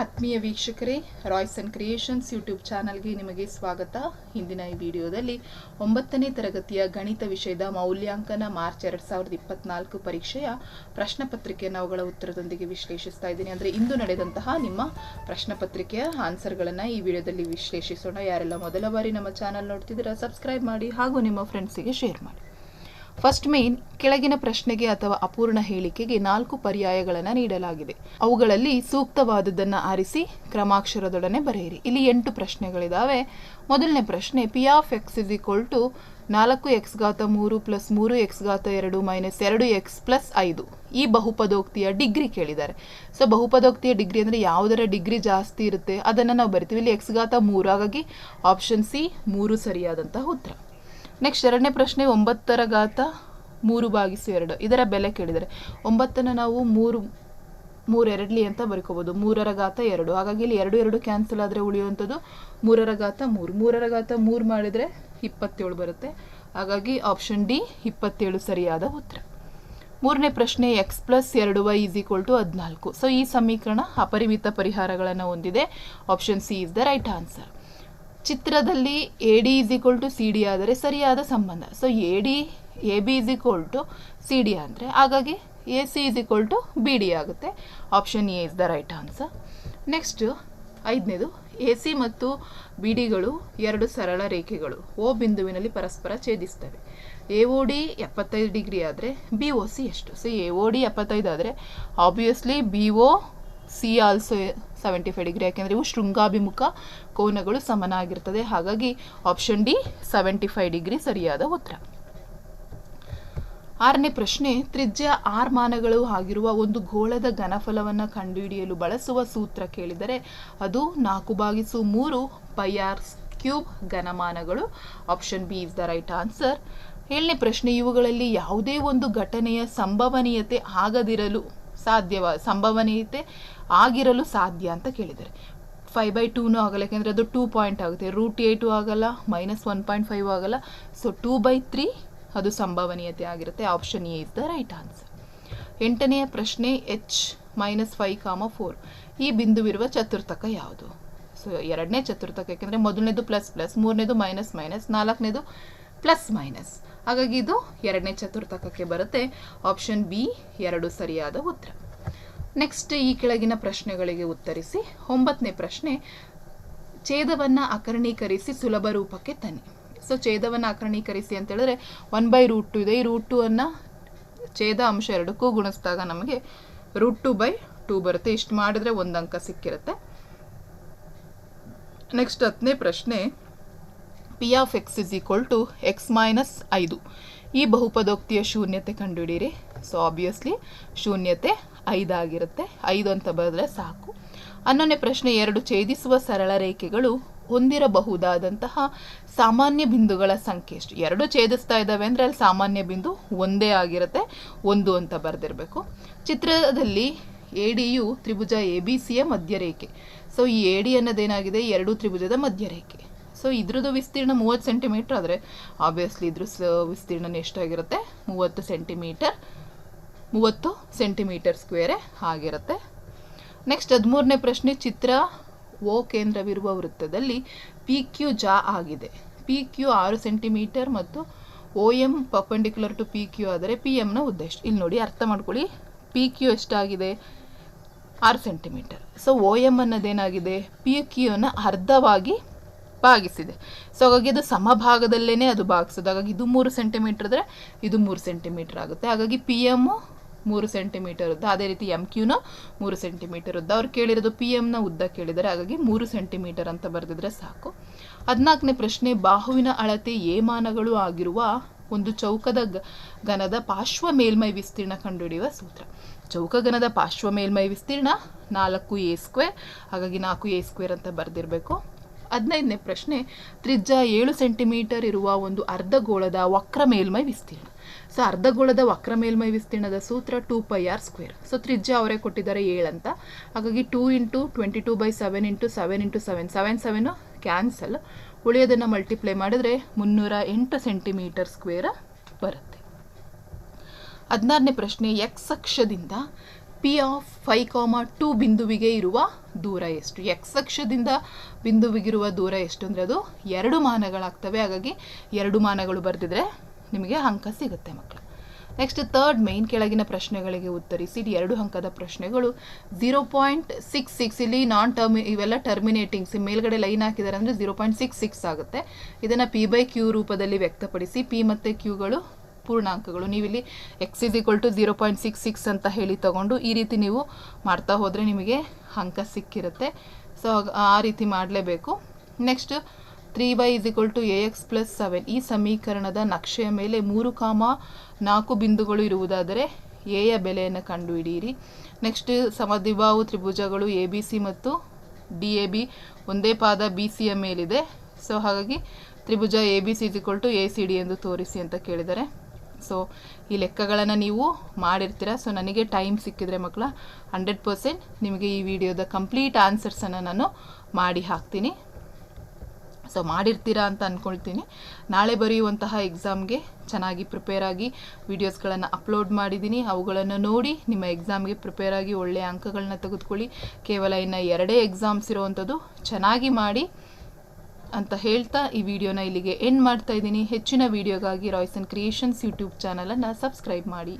ಆತ್ಮೀಯ ವೀಕ್ಷಕರೇ Royce and creations YouTube ಚಾನಲ್ಗೆ ನಿಮಗೆ ಸ್ವಾಗತ. ಹಿಂದಿನ ಈ ವಿಡಿಯೋದಲ್ಲಿ ಒಂಬತ್ತನೇ ತರಗತಿಯ ಗಣಿತ ವಿಷಯದ ಮೌಲ್ಯಾಂಕನ ಮಾರ್ಚ್ ಎರಡು ಸಾವಿರದ ಇಪ್ಪತ್ನಾಲ್ಕು ಪರೀಕ್ಷೆಯ ಪ್ರಶ್ನೆ ಪತ್ರಿಕೆಯನ್ನು ಅವುಗಳ ಉತ್ತರದೊಂದಿಗೆ ವಿಶ್ಲೇಷಿಸ್ತಾ ಇದ್ದೀನಿ. ಅಂದರೆ ಇಂದು ನಡೆದಂತಹ ನಿಮ್ಮ ಪ್ರಶ್ನೆ ಪತ್ರಿಕೆಯ ಆನ್ಸರ್ಗಳನ್ನು ಈ ವಿಡಿಯೋದಲ್ಲಿ ವಿಶ್ಲೇಷಿಸೋಣ. ಯಾರೆಲ್ಲ ಮೊದಲ ಬಾರಿ ನಮ್ಮ ಚಾನಲ್ ನೋಡ್ತಿದ್ದೀರಾ, ಸಬ್ಸ್ಕ್ರೈಬ್ ಮಾಡಿ ಹಾಗೂ ನಿಮ್ಮ ಫ್ರೆಂಡ್ಸಿಗೆ ಶೇರ್ ಮಾಡಿ. ಫಸ್ಟ್ ಮೇನ್ ಕೆಳಗಿನ ಪ್ರಶ್ನೆಗೆ ಅಥವಾ ಅಪೂರ್ಣ ಹೇಳಿಕೆಗೆ ನಾಲ್ಕು ಪರ್ಯಾಯಗಳನ್ನು ನೀಡಲಾಗಿದೆ. ಅವುಗಳಲ್ಲಿ ಸೂಕ್ತವಾದದ್ದನ್ನು ಆರಿಸಿ ಕ್ರಮಾಕ್ಷರದೊಡನೆ ಬರೆಯಿರಿ. ಇಲ್ಲಿ ಎಂಟು ಪ್ರಶ್ನೆಗಳಿದಾವೆ. ಮೊದಲನೇ ಪ್ರಶ್ನೆ P of X is equal to ನಾಲ್ಕು ಎಕ್ಸ್ ಘಾತ ಮೂರು ಪ್ಲಸ್ ಮೂರು ಎಕ್ಸ್ ಘಾತ ಎರಡು ಮೈನಸ್ ಎರಡು ಎಕ್ಸ್ ಪ್ಲಸ್ ಐದು. ಈ ಬಹುಪದೋಕ್ತಿಯ ಡಿಗ್ರಿ ಕೇಳಿದ್ದಾರೆ. ಸೊ ಬಹುಪದೋಕ್ತಿಯ ಡಿಗ್ರಿ ಅಂದರೆ ಯಾವುದರ ಡಿಗ್ರಿ ಜಾಸ್ತಿ ಇರುತ್ತೆ, ಅದನ್ನು ನಾವು ಬರಿತೀವಿ. ಇಲ್ಲಿ ಎಕ್ಸ್ ಘಾತ ಮೂರು, ಹಾಗಾಗಿ ಆಪ್ಷನ್ ಸಿ ಮೂರು ಸರಿಯಾದಂತಹ ಉತ್ತರ. ನೆಕ್ಸ್ಟ್ ಎರಡನೇ ಪ್ರಶ್ನೆ ಒಂಬತ್ತರ ಘಾತ ಮೂರು ಭಾಗಿಸು ಎರಡು. ಇದರ ಬೆಲೆ ಕೇಳಿದರೆ ಒಂಬತ್ತನ್ನು ನಾವು ಮೂರು ಮೂರೆರಡ್ಲಿ ಅಂತ ಬರ್ಕೋಬೋದು. ಮೂರರ ಘಾತ ಎರಡು. ಹಾಗಾಗಿ ಇಲ್ಲಿ ಎರಡು ಎರಡು ಕ್ಯಾನ್ಸಲ್ ಆದರೆ ಉಳಿಯುವಂಥದ್ದು ಮೂರರ ಘಾತ ಮೂರು. ಮೂರರ ಘಾತ ಮೂರು ಮಾಡಿದರೆ ಇಪ್ಪತ್ತೇಳು ಬರುತ್ತೆ. ಹಾಗಾಗಿ ಆಪ್ಷನ್ ಡಿ ಇಪ್ಪತ್ತೇಳು ಸರಿಯಾದ ಉತ್ತರ. ಮೂರನೇ ಪ್ರಶ್ನೆ ಎಕ್ಸ್ ಪ್ಲಸ್ ಎರಡು ವೈ ಈಸ್ ಈಕ್ವಲ್ ಟು ಹದಿನಾಲ್ಕು. ಸೊ ಈ ಸಮೀಕರಣ ಅಪರಿಮಿತ ಪರಿಹಾರಗಳನ್ನು ಹೊಂದಿದೆ. Option C is the right answer ಚಿತ್ರದಲ್ಲಿ A D is equal to C D ಆದರೆ ಸರಿಯಾದ ಸಂಬಂಧ. So A D A B is equal to C D ಅಂದರೆ ಹಾಗಾಗಿ A C is equal to B D ಆಗುತ್ತೆ. Option A is the right answer next ಐದನೇದು A C ಮತ್ತು B ಡಿಗಳು ಎರಡು ಸರಳ ರೇಖೆಗಳು. ಓ ಬಿಂದುವಿನಲ್ಲಿ ಪರಸ್ಪರ ಛೇದಿಸ್ತವೆ. ಎ ಓ ಡಿ ಎಪ್ಪತ್ತೈದು ಡಿಗ್ರಿ ಆದರೆ ಬಿ ಓ ಸಿ ಎಷ್ಟು? ಸೊ ಎ ಓ ಡಿ ಎಪ್ಪತ್ತೈದು ಆದರೆ obviously B O C also seventy five degree ಯಾಕೆಂದರೆ ಇವು ಶೃಂಗಾಭಿಮುಖ ಕೋನಗಳು ಸಮನಾಗಿರ್ತದೆ. ಹಾಗಾಗಿ option D seventy five degree ಸರಿಯಾದ ಉತ್ತರ. ಆರನೇ ಪ್ರಶ್ನೆ, ತ್ರಿಜ್ಯ ಆರ್ ಮಾನಗಳು ಆಗಿರುವ ಒಂದು ಗೋಳದ ಘನಫಲವನ್ನು ಕಂಡುಹಿಡಿಯಲು ಬಳಸುವ ಸೂತ್ರ ಕೇಳಿದರೆ ಅದು ನಾಲ್ಕು ಬಾಗಿಸು ಮೂರು pi R cube ಘನಮಾನಗಳು. Option B is the right answer ಏಳನೇ ಪ್ರಶ್ನೆ, ಇವುಗಳಲ್ಲಿ ಯಾವುದೇ ಒಂದು ಘಟನೆಯ ಸಂಭವನೀಯತೆ ಆಗದಿರಲು ಸಾಧ್ಯವ, ಸಂಭವನೀಯತೆ ಆಗಿರಲು ಸಾಧ್ಯ ಅಂತ ಕೇಳಿದ್ದಾರೆ. ಫೈವ್ ಬೈ ಟೂನೂ ಆಗಲ್ಲ, ಯಾಕೆಂದರೆ ಅದು ಟೂ ಪಾಯಿಂಟ್ ಆಗುತ್ತೆ. ರೂಟ್ ಏಟು ಆಗಲ್ಲ ಮೈನಸ್ ಒನ್ ಪಾಯಿಂಟ್ ಫೈವ್ ಆಗಲ್ಲ. ಸೊ ಟೂ ಬೈ ತ್ರೀ ಅದು ಸಂಭವನೀಯತೆ ಆಗಿರುತ್ತೆ. Option A is the right answer ಎಂಟನೆಯ ಪ್ರಶ್ನೆ H minus five comma four ಈ ಬಿಂದುವಿರುವ ಚತುರ್ಥಕ ಯಾವುದು? ಸೊ ಎರಡನೇ ಚತುರ್ಥಕ, ಯಾಕೆಂದರೆ ಮೊದಲನೇದು ಪ್ಲಸ್ ಪ್ಲಸ್ ಮೂರನೇದು ಮೈನಸ್ ಮೈನಸ್ ನಾಲ್ಕನೇದು ಪ್ಲಸ್ ಮೈನಸ್. ಹಾಗಾಗಿ ಇದು ಎರಡನೇ ಚತುರ್ಥಕಕ್ಕೆ ಬರುತ್ತೆ. ಆಪ್ಷನ್ ಬಿ ಎರಡು ಸರಿಯಾದ ಉತ್ತರ. ನೆಕ್ಸ್ಟ್ ಈ ಕೆಳಗಿನ ಪ್ರಶ್ನೆಗಳಿಗೆ ಉತ್ತರಿಸಿ. ಒಂಬತ್ತನೇ ಪ್ರಶ್ನೆ, ಛೇದವನ್ನು ಅಕರಣೀಕರಿಸಿ ಸುಲಭ ರೂಪಕ್ಕೆ ತನ್ನಿ. ಸೊ ಛೇದವನ್ನು ಅಕರಣೀಕರಿಸಿ ಅಂತ ಹೇಳಿದ್ರೆ ಒನ್ ಬೈ ರೂಟ್ ಟು ಇದೆ. ಈ ರೂಟ್ ಟು ಅನ್ನು ಛೇದ ಅಂಶ ಎರಡಕ್ಕೂ ಗುಣಿಸಿದಾಗ ನಮಗೆ ರೂಟ್ ಟು ಬೈ ಟೂ ಬರುತ್ತೆ. ಇಷ್ಟು ಮಾಡಿದ್ರೆ ಒಂದು ಅಂಕ ಸಿಕ್ಕಿರುತ್ತೆ. ನೆಕ್ಸ್ಟ್ ಹತ್ತನೇ ಪ್ರಶ್ನೆ P of X is equal to X minus ಐದು ಈ ಬಹುಪದೋಕ್ತಿಯ ಶೂನ್ಯತೆ ಕಂಡುಹಿಡಿಯಿರಿ. ಸೊ ಆಬ್ವಿಯಸ್ಲಿ ಶೂನ್ಯತೆ ಐದಾಗಿರುತ್ತೆ ಐದು ಅಂತ ಬರೆದ್ರೆ ಸಾಕು. ಹನ್ನೊಂದನೇ ಪ್ರಶ್ನೆ, ಎರಡು ಛೇದಿಸುವ ಸರಳ ರೇಖೆಗಳು ಹೊಂದಿರಬಹುದಾದಂತಹ ಸಾಮಾನ್ಯ ಬಿಂದುಗಳ ಸಂಖ್ಯೆ ಎಷ್ಟು? ಎರಡು ಛೇದಿಸ್ತಾ ಇದ್ದಾವೆ ಅಂದರೆ ಅಲ್ಲಿ ಸಾಮಾನ್ಯ ಬಿಂದು ಒಂದೇ ಆಗಿರುತ್ತೆ. ಒಂದು ಅಂತ ಬರೆದಿರಬೇಕು. ಚಿತ್ರದಲ್ಲಿ ಎ ಡಿಯು ತ್ರಿಭುಜ ಎ ಬಿ ಸಿಯ ಮಧ್ಯರೇಖೆ. ಸೊ ಈ ಎ ಡಿ ಅನ್ನೋದೇನಾಗಿದೆ? ಎರಡು ತ್ರಿಭುಜದ ಮಧ್ಯರೇಖೆ. ಸೊ ಇದ್ರದ್ದು ವಿಸ್ತೀರ್ಣ ಮೂವತ್ತು ಸೆಂಟಿಮೀಟರ್ ಆದರೆ ಆಬ್ವಿಯಸ್ಲಿ ಇದ್ರ ವಿಸ್ತೀರ್ಣ ಎಷ್ಟಾಗಿರುತ್ತೆ ಮೂವತ್ತು ಸೆಂಟಿಮೀಟರ್ ಮೂವತ್ತು ಸೆಂಟಿಮೀಟರ್ ಸ್ಕ್ವೇರೇ ಆಗಿರುತ್ತೆ. ನೆಕ್ಸ್ಟ್ ಹದಿಮೂರನೇ ಪ್ರಶ್ನೆ, ಚಿತ್ರ ಓ ಕೇಂದ್ರವಿರುವ ವೃತ್ತದಲ್ಲಿ ಪಿ ಕ್ಯೂ ಜಾ ಆಗಿದೆ. ಪಿ ಕ್ಯೂ ಆರು ಸೆಂಟಿಮೀಟರ್ ಮತ್ತು O M perpendicular to P Q ಆದರೆ ಪಿ ಎಮ್ನ ಉದ್ದ ಎಷ್ಟು? ಇಲ್ಲಿ ನೋಡಿ, ಅರ್ಥ ಮಾಡ್ಕೊಳ್ಳಿ. ಪಿ ಕ್ಯೂ ಎಷ್ಟಾಗಿದೆ? ಆರು ಸೆಂಟಿಮೀಟರ್ ಸೊ ಓ ಎಂ ಅನ್ನೋದೇನಾಗಿದೆ? ಪಿ ಕ್ಯೂನ ಅರ್ಧವಾಗಿ ಭಾಗಿಸಿದೆ ಸೊ ಹಾಗಾಗಿ ಅದು ಸಮಭಾಗದಲ್ಲೇ ಅದು ಭಾಗಿಸೋದು ಹಾಗಾಗಿ ಇದು ಮೂರು ಸೆಂಟಿಮೀಟರ್ ಇದ್ರೆ ಇದು ಮೂರು ಸೆಂಟಿಮೀಟರ್ ಆಗುತ್ತೆ. ಹಾಗಾಗಿ ಪಿ ಎಮ್ಮು ಮೂರು ಸೆಂಟಿಮೀಟರ್ ಉದ್ದ. ಅದೇ ರೀತಿ ಎಂ ಕ್ಯೂನ ಮೂರು ಸೆಂಟಿಮೀಟರ್ ಉದ್ದ. ಅವ್ರು ಕೇಳಿರೋದು ಪಿ ಎಮ್ನ ಉದ್ದ ಕೇಳಿದರೆ ಹಾಗಾಗಿ ಮೂರು ಸೆಂಟಿಮೀಟರ್ ಅಂತ ಬರೆದಿದ್ರೆ ಸಾಕು. ಹದಿನಾಲ್ಕನೇ ಪ್ರಶ್ನೆ, ಬಾಹುವಿನ ಅಳತೆ ಏಮಾನಗಳು ಆಗಿರುವ ಒಂದು ಚೌಕದ ಘನದ ಪಾರ್ಶ್ವ ಮೇಲ್ಮೈ ವಿಸ್ತೀರ್ಣ ಕಂಡುಹಿಡಿಯುವ ಸೂತ್ರ. ಚೌಕಘನದ ಪಾರ್ಶ್ವ ಮೇಲ್ಮೈ ವಿಸ್ತೀರ್ಣ ನಾಲ್ಕು ಎ ಸ್ಕ್ವೇರ್ ಹಾಗಾಗಿ ನಾಲ್ಕು ಎ ಸ್ಕ್ವೇರ್ ಅಂತ ಬರೆದಿರಬೇಕು. ಹದಿನೈದನೇ ಪ್ರಶ್ನೆ, ತ್ರಿಜ್ಯ ಏಳು ಸೆಂಟಿಮೀಟರ್ ಇರುವ ಒಂದು ಅರ್ಧಗೋಳದ ವಕ್ರ ಮೇಲ್ಮೈ ವಿಸ್ತೀರ್ಣ. ಸೊ ಅರ್ಧಗೋಳದ ವಕ್ರ ಮೇಲ್ಮೈ ವಿಸ್ತೀರ್ಣದ ಸೂತ್ರ two pi R square so ತ್ರಿಜ್ಯ ಅವರೇ ಕೊಟ್ಟಿದ್ದಾರೆ ಏಳಂತ ಹಾಗಾಗಿ two into twenty two by seven into seven into seven seven seven cancel ಉಳಿಯೋದನ್ನು multiply ಮಾಡಿದ್ರೆ ಮುನ್ನೂರ ಎಂಟು ಸೆಂಟಿಮೀಟರ್ ಸ್ಕ್ವೇರ್ ಬರುತ್ತೆ. ಹದಿನಾರನೇ ಪ್ರಶ್ನೆ X ಅಕ್ಷದಿಂದ P of five comma two ಬಿಂದುವಿಗೆ ಇರುವ ದೂರ ಎಷ್ಟು? ಎಕ್ಸ್ ಅಕ್ಷದಿಂದ ಬಿಂದುವಿಗಿರುವ ದೂರ ಎಷ್ಟು ಅಂದರೆ ಅದು ಎರಡು ಮಾನಗಳಾಗ್ತವೆ. ಹಾಗಾಗಿ ಎರಡು ಮಾನಗಳು ಬರೆದಿದ್ರೆ ನಿಮಗೆ ಅಂಕ ಸಿಗುತ್ತೆ ಮಕ್ಕಳು ನೆಕ್ಸ್ಟ್ ತರ್ಡ್ ಮೈನ್ ಕೆಳಗಿನ ಪ್ರಶ್ನೆಗಳಿಗೆ ಉತ್ತರಿಸಿ. ಎರಡು ಅಂಕದ ಪ್ರಶ್ನೆಗಳು. ಝೀರೋ ಪಾಯಿಂಟ್ ಸಿಕ್ಸ್ ಸಿಕ್ಸ್ ಇಲ್ಲಿ ನಾನ್ ಟರ್ಮಿ ಇವೆಲ್ಲ ಟರ್ಮಿನೇಟಿಂಗ್ಸ್ ಮೇಲ್ಗಡೆ ಲೈನ್ ಹಾಕಿದ್ದಾರೆ ಅಂದರೆ ಝೀರೋ ಪಾಯಿಂಟ್ ಸಿಕ್ಸ್ ಸಿಕ್ಸ್ ಆಗುತ್ತೆ. ಇದನ್ನು ಪಿ ಬೈ ಕ್ಯೂ ರೂಪದಲ್ಲಿ ವ್ಯಕ್ತಪಡಿಸಿ. ಪಿ ಮತ್ತು ಕ್ಯೂಗಳು ಪೂರ್ಣಾಂಕಗಳು. ನೀವಿಲ್ಲಿ X is equal to zero point six six ಅಂತ ಹೇಳಿ ತಗೊಂಡು ಈ ರೀತಿ ನೀವು ಮಾಡ್ತಾ ಹೋದರೆ ನಿಮಗೆ ಅಂಕ ಸಿಕ್ಕಿರುತ್ತೆ. ಸೊ ಆ ರೀತಿ ಮಾಡಲೇಬೇಕು. Next three by is equal to A X plus seven ಈ ಸಮೀಕರಣದ ನಕ್ಷೆಯ ಮೇಲೆ ಮೂರು ಕಾಮ ನಾಲ್ಕು ಬಿಂದುಗಳು ಇರುವುದಾದರೆ ಎಯ ಬೆಲೆಯನ್ನು ಕಂಡುಹಿಡಿಯಿರಿ. ನೆಕ್ಸ್ಟ್ ಸಮದಿಭಾವು ತ್ರಿಭುಜಗಳು ಎ ಬಿ ಸಿ ಮತ್ತು ಡಿ ಎ ಬಿ ಒಂದೇ ಪಾದ ಬಿ ಸಿಯ ಮೇಲಿದೆ. ಸೊ ಹಾಗಾಗಿ ತ್ರಿಭುಜ A B C is equal to A C D ಎಂದು ತೋರಿಸಿ ಅಂತ ಕೇಳಿದ್ದಾರೆ ಸೊ ಈ ಲೆಕ್ಕಗಳನ್ನು ನೀವು ಮಾಡಿರ್ತೀರ? ಸೊ ನನಗೆ ಟೈಮ್ ಸಿಕ್ಕಿದ್ರೆ ಮಕ್ಕಳ ಹಂಡ್ರೆಡ್ ಪರ್ಸೆಂಟ್ ನಿಮಗೆ ಈ ವಿಡಿಯೋದ ಕಂಪ್ಲೀಟ್ ಆನ್ಸರ್ಸನ್ನು ನಾನು ಮಾಡಿ ಹಾಕ್ತೀನಿ. ಸೊ ಮಾಡಿರ್ತೀರಾ ಅಂತ ಅಂದ್ಕೊಳ್ತೀನಿ ನಾಳೆ ಬರೆಯುವಂತಹ ಎಕ್ಸಾಮ್ಗೆ ಚೆನ್ನಾಗಿ ಪ್ರಿಪೇರ್ ಆಗಿ ವಿಡಿಯೋಸ್ಗಳನ್ನು ಅಪ್ಲೋಡ್ ಮಾಡಿದ್ದೀನಿ. ಅವುಗಳನ್ನು ನೋಡಿ ನಿಮ್ಮ ಎಕ್ಸಾಮ್ಗೆ ಪ್ರಿಪೇರ್ ಆಗಿ ಒಳ್ಳೆಯ ಅಂಕಗಳನ್ನ ತೆಗೆದುಕೊಳ್ಳಿ. ಕೇವಲ ಇನ್ನು ಎರಡೇ ಎಕ್ಸಾಮ್ಸ್ ಇರುವಂಥದ್ದು ಚೆನ್ನಾಗಿ ಮಾಡಿ ಅಂತ ಹೇಳ್ತಾ ಈ ವಿಡಿಯೋನ ಇಲ್ಲಿಗೆ ಎಂಡ್ ಮಾಡ್ತಾ ಇದ್ದೀನಿ. ಹೆಚ್ಚಿನ ವಿಡಿಯೋಗಾಗಿ ರಾಯ್ಸನ್ ಕ್ರಿಯೇಷನ್ಸ್ ಯೂಟ್ಯೂಬ್ ಚಾನಲನ್ನು ಸಬ್ಸ್ಕ್ರೈಬ್ ಮಾಡಿ.